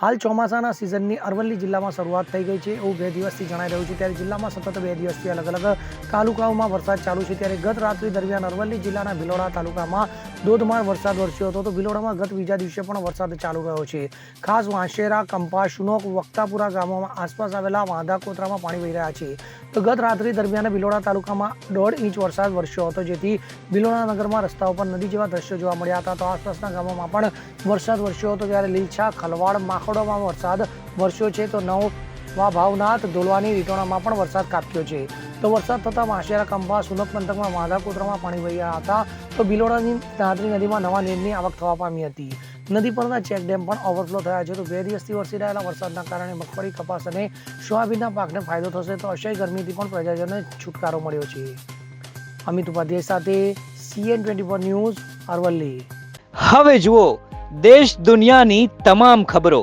હાલ ચોમાસાના સિઝનની અરવલ્લી જિલ્લામાં શરૂઆત થઈ ગઈ છે એવું બે દિવસથી જણાઈ રહ્યું છે. ત્યારે જિલ્લામાં સતત બે દિવસથી અલગ અલગ તાલુકાઓમાં વરસાદ ચાલુ છે. ત્યારે ગત રાત્રિ દરમિયાન અરવલ્લી જિલ્લાના ભિલોડા તાલુકામાં ધોધમાર વરસાદ વરસ્યો હતો. તો ભિલોડામાં ગત બીજા દિવસે પણ વરસાદ ચાલુ રહ્યો છે. ખાસ વાંશેરા કંપા, શુનોક, વક્તાપુરા ગામોમાં આસપાસ આવેલા વાંધા કોતરામાં પાણી વહી રહ્યા છે. તો ગત રાત્રિ દરમિયાન ભિલોડા તાલુકામાં દોઢ ઇંચ વરસાદ વરસ્યો હતો. જેથી ભિલોડા નગરમાં રસ્તાઓ પર નદી જેવા દ્રશ્યો જોવા મળ્યા હતા. તો આસપાસના ગામોમાં પણ વરસાદ વરસ્યો હતો. ત્યારે લીલછા, ખલવાડ માખોડોમાં વરસાદ વરસ્યો છે તો નવમાં ભાવનાથ ધોલવાની રીટોણામાં પણ વરસાદ કાપ્યો છે. તો વરસાદ થતાં માશિયારા કંભા સુલભ પંથકમાં માધાકોતરામાં પાણી વહ્યા હતા. તો ભિલોડાની ધાત્રી નદીમાં નવા નીરની આવક થવા પામી હતી. નદી પરના ચેક ડેમ પણ ઓવરફ્લો થયા છે. તો બે દિવસથી વરસી રહેલા વરસાદના કારણે મગફળી, કપાસ અને સોયાબીનના પાકને ફાયદો થશે તો અસહ્ય ગરમીથી પણ પ્રજાજનોને છુટકારો મળ્યો છે. અમિત ઉપાધ્યાય સાથે CN twenty four news Aravalli. હવે જુઓ, દેશ દુનિયાની તમામ ખબરો.